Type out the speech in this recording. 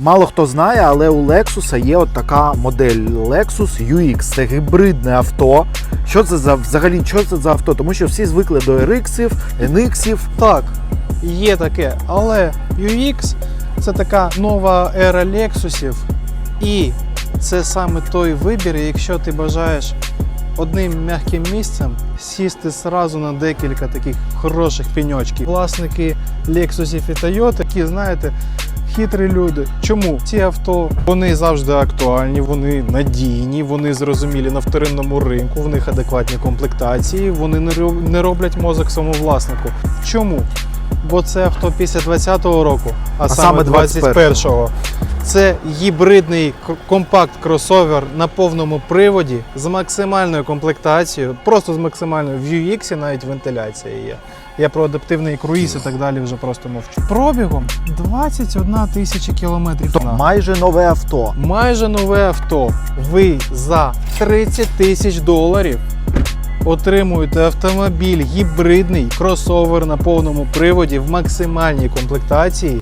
Мало хто знає, але у Lexus є от така модель Lexus UX. Це гібридне авто. Що це за взагалі? Що це за авто? Тому що всі звикли до RX, NX. Так, є таке, але UX це така нова ера Lexusів, і це саме той вибір, якщо ти бажаєш одним м'яким місцем сісти зразу на декілька таких хороших пеньочків. Власники Lexusів і Toyota, такі, знаєте, хитрі люди. Чому ці авто вони завжди актуальні, вони надійні, вони зрозумілі на вторинному ринку, в них адекватні комплектації, вони не роб- не роблять мозок самовласнику. Чому? Бо це авто після 20-го року, а, А саме саме 21-го. Це гібридний компакт-кросовер на повному приводі з максимальною комплектацією, просто з максимальною. В UX навіть вентиляція є. Я про адаптивний круїз і так далі вже просто мовчу. Пробігом 21 тисяча кілометрів. То майже нове авто. Майже нове авто. Ви за 30 тисяч доларів отримуєте автомобіль гібридний кросовер на повному приводі в максимальній комплектації